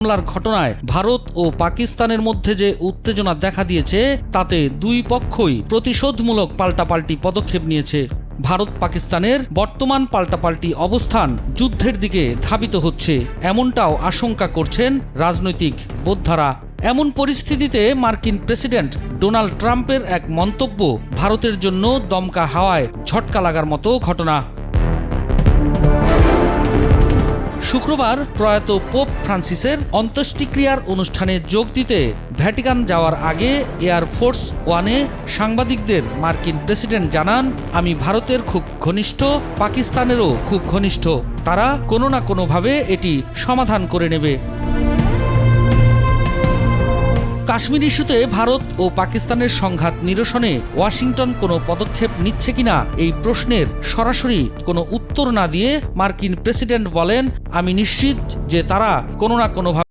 হামলার ঘটনায় ভারত ও পাকিস্তানের মধ্যে যে উত্তেজনা দেখা দিয়েছে, তাতে দুই পক্ষই প্রতিশোধমূলক পাল্টাপাল্টি পদক্ষেপ নিয়েছে। ভারত পাকিস্তানের বর্তমান পাল্টাপাল্টি অবস্থান যুদ্ধের দিকে ধাবিত হচ্ছে। এমনটাও আশঙ্কা করছেন রাজনৈতিক বোদ্ধারা। এমন পরিস্থিতিতে মার্কিন প্রেসিডেন্ট ডোনাল্ড ট্রাম্পের এক মন্তব্য ভারতের জন্য দমকা হাওয়ায় ঝটকা লাগার মতো ঘটনা। শুক্রবার প্রয়াত পোপ ফ্রান্সিসের অন্ত্যেষ্টিক্রিয়ার অনুষ্ঠানে যোগ দিতে ভ্যাটিকান যাওয়ার আগে এয়ার ফোর্স ওয়ানে সাংবাদিকদের মার্কিন প্রেসিডেন্ট জানান, আমি ভারতের খুব ঘনিষ্ঠ, পাকিস্তানেরও খুব ঘনিষ্ঠ। তারা কোনো না কোনোভাবে এটি সমাধান করে নেবে। কাশ্মীর ইস্যুতে ভারত ও পাকিস্তানের সংঘাত নিরসনে ওয়াশিংটন কোনো পদক্ষেপ নিচ্ছে কিনা এই প্রশ্নের সরাসরি কোনো উত্তর না দিয়ে মার্কিন প্রেসিডেন্ট বলেন, আমি নিশ্চিত যে তারা কোনো না কোনোভাবে